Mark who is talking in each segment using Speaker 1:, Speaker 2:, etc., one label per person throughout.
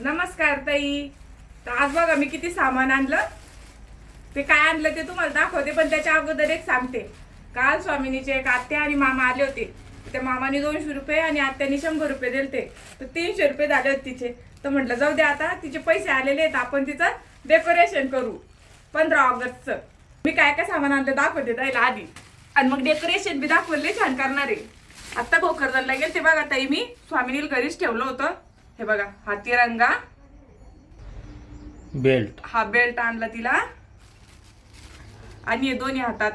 Speaker 1: नमस्कार ताई. तर आज बघा मी किती सामान आणलं. ते काय आणलं ते तुम्हाला दाखवते पण त्याच्या अगोदर एक सांगते. काल स्वामिनीचे एक आत्या आणि मामा आले होते. त्या मामाने दोनशे रुपये आणि आत्याने शंभर रुपये दिलते. तर तीनशे रुपये झाले होते तिचे. तर म्हटलं जाऊ दे आता तिचे पैसे आलेले आहेत आपण तिचं डेकोरेशन करू. पंधरा ऑगस्टचं. मी काय काय सामान आणलं दाखवते ताईला आधी. आणि मग डेकोरेशन बी दाखवले छान करणार. आहे आत्ता भोकरदनला गेले ते बघा ताई मी. स्वामिनीला घरीच ठेवलं होतं. हे बघा हा तिरंगा.
Speaker 2: बेल्ट.
Speaker 1: हा बेल्ट आणला तिला. आणि हे दोन्ही हातात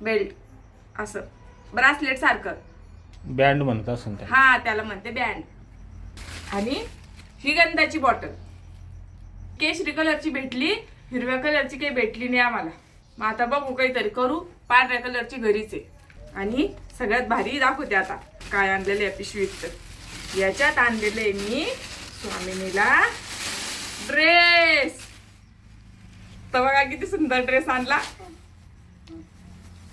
Speaker 1: बेल्ट. असं. ब्रासलेट सारखं.
Speaker 2: बँड म्हणत असं
Speaker 1: हा त्याला म्हणते बँड. आणि ही गंधाची बॉटल. केशरी कलरची भेटली हिरव्या कलरची काही भेटली नाही आम्हाला. मग आता बघू काहीतरी करू. पांढऱ्या कलरची घरीच आहे. आणि सगळ्यात भारी दाखवते आता. काय आणलेले आहे पिशवीत तर. याच्यात आणलेले मी स्वामिनीला ड्रेस तर बघा किती सुंदर ड्रेस आणला.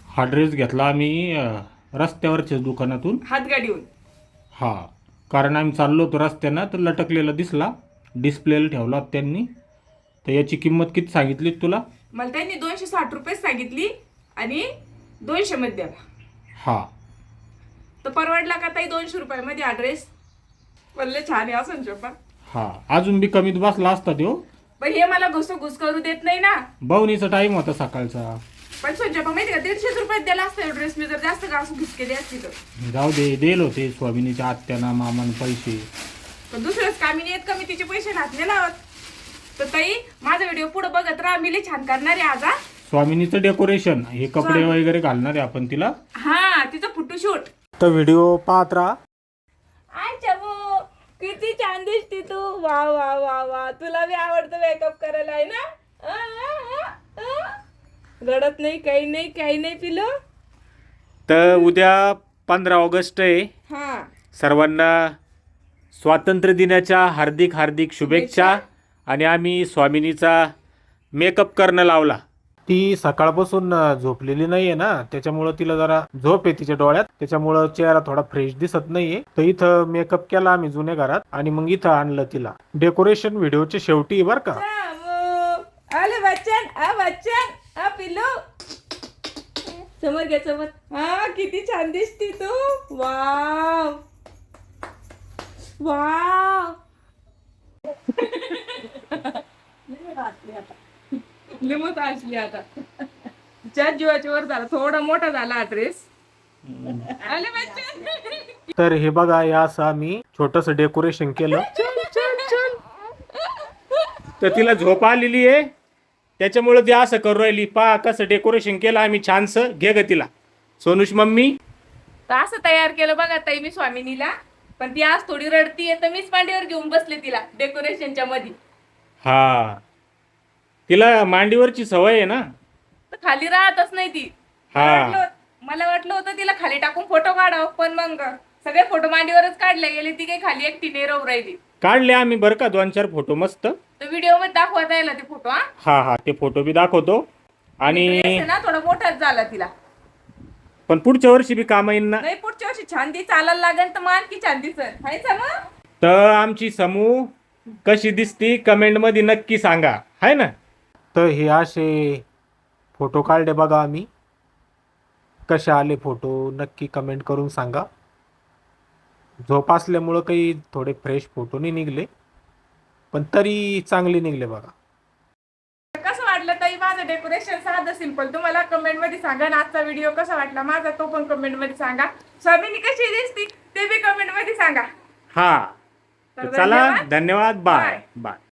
Speaker 2: हा ड्रेस घेतला आम्ही अं, रस्त्यावरच्याच दुकानातून.
Speaker 1: हातगाडीहून.
Speaker 2: हा कारण आम्ही चाललो होतो रस्त्यानं तर लटकलेला दिसला. डिस्प्लेला ठेवला त्यांनी. तर याची किंमत किती सांगितली तुला?
Speaker 1: मला त्यांनी दोनशे साठ रुपये सांगितली आणि दोनशे मध्ये
Speaker 2: हा.
Speaker 1: तर परवडला का ताई दोनशे रुपयामध्ये हा ड्रेस बोलले छान आहे असं चोपा
Speaker 2: हा अजून बी कमीत बसला असता तो
Speaker 1: पण हे मला घुसघुस करू देत नाही ना.
Speaker 2: बवणीचा टाइम होता सकाळचा.
Speaker 1: पण संजोपा माहिती का दीडशेच रुपयात द्यायला असतं ड्रेस मी जर जास्त घास घुस केली असती तर.
Speaker 2: जाऊ दे देल होते स्वामिनीच्या आत्याना मामान पैसे.
Speaker 1: पण दुसऱ्याच कामी नाही येत का मी तिचे पैसे घातले लावत तर ताई माझा व्हिडिओ पुढे बघत राहा मी लई छान करणार आहे आज हा.
Speaker 2: स्वामिनीचं डेकोरेशन हे कपडे वगैरे घालणार आहे आपण तिला?
Speaker 1: हा तिचं फोटोशूट
Speaker 2: तर व्हिडिओ पाहत राहा.
Speaker 1: छान दिसती तू. वा वा वा वा. तुला बी आवडतं मेकअप करायला आहे ना. रडत नाही काही नाही काही नाही पिलो.
Speaker 2: तर उद्या पंधरा ऑगस्ट आहे.
Speaker 1: हा.
Speaker 2: सर्वांना स्वातंत्र्य दिनाच्या हार्दिक हार्दिक शुभेच्छा. आणि आम्ही स्वामिनीचा मेकअप करणं लावला. ती सकाळपासून झोपलेली नाहीये ना. त्याच्यामुळं तिला जरा झोप आहे तिच्या डोळ्यात. त्याच्यामुळं चेहरा थोडा फ्रेश दिसत नाहीये. तर इथं मेकअप केला आम्ही जुन्या घरात आणि मग इथं आणलं तिला. डेकोरेशन व्हिडिओच्या शेवटी बर का.
Speaker 1: आले बच्चन आ बच्चन आ समोर घे समोर. हा किती छान दिसती तू. वाव. वाव. लिमत असली आता. ज्या जीवाच्या वर झाला थोडा मोठा झाला हा ड्रेस आले बच्चन
Speaker 2: तर हे बघा या असं आम्ही छोटस डेकोरेशन केलं. तर तिला झोप आलेली आहे. त्याच्यामुळे ती असं करू राहिली. पा कसं डेकोरेशन केलं आम्ही छानसं. घे ग तिला. सोनुष मम्मी.
Speaker 1: तर असं तयार केलं बघा ताई मी स्वामिनीला. पण ती आज थोडी रडतीये तर मीच मांडीवर घेऊन बसले तिला डेकोरेशनच्या मध्ये
Speaker 2: हा. तिला मांडीवरची सवय आहे ना.
Speaker 1: तर खाली राहतच नाही ती.
Speaker 2: हा.
Speaker 1: मला वाटलं होत- मला वाटलं होतं तिला खाली टाकून फोटो काढावं पण मग सगळे फोटो मांडीवरच काढले गेले ती काही खाली एकटी नेरव राहिली.
Speaker 2: काढले आम्ही बरं का दोन चार फोटो मस्त.
Speaker 1: तर व्हिडिओमध्ये दाखवता यायला ते फोटो हा?
Speaker 2: हा हा ते फोटो बी दाखवतो. आणि
Speaker 1: ना थोडा मोठाच झाला तिला.
Speaker 2: पण पुढच्या वर्षी बी कामा येईन ना.
Speaker 1: नाही पुढच्या वर्षी छान दी चालायला लागेल तर मान की छान दिसन हाय मग.
Speaker 2: तर आमची समूह कशी दिसती कमेंटमध्ये नक्की सांगा. आहे ना? तर हे असे फोटो काढले बघा आम्ही. कसे आले फोटो नक्की कमेंट करून सांगा. झोप असल्यामुळं काही थोडे फ्रेश फोटो नाही निघले पण तरी चांगले निघले बघा.
Speaker 1: कसं वाटलं ताई माझं डेकोरेशन साधं सिंपल तुम्हाला कमेंटमध्ये सांगा आणि आजचा व्हिडिओ कसा वाटला? माझा तो पण कमेंटमध्ये सांगा. स्वामिनी कशी दिसती ते बी कमेंटमध्ये सांगा.
Speaker 2: हा.
Speaker 1: तर
Speaker 2: तर चला
Speaker 1: धन्यवाद. बाय.
Speaker 2: बाय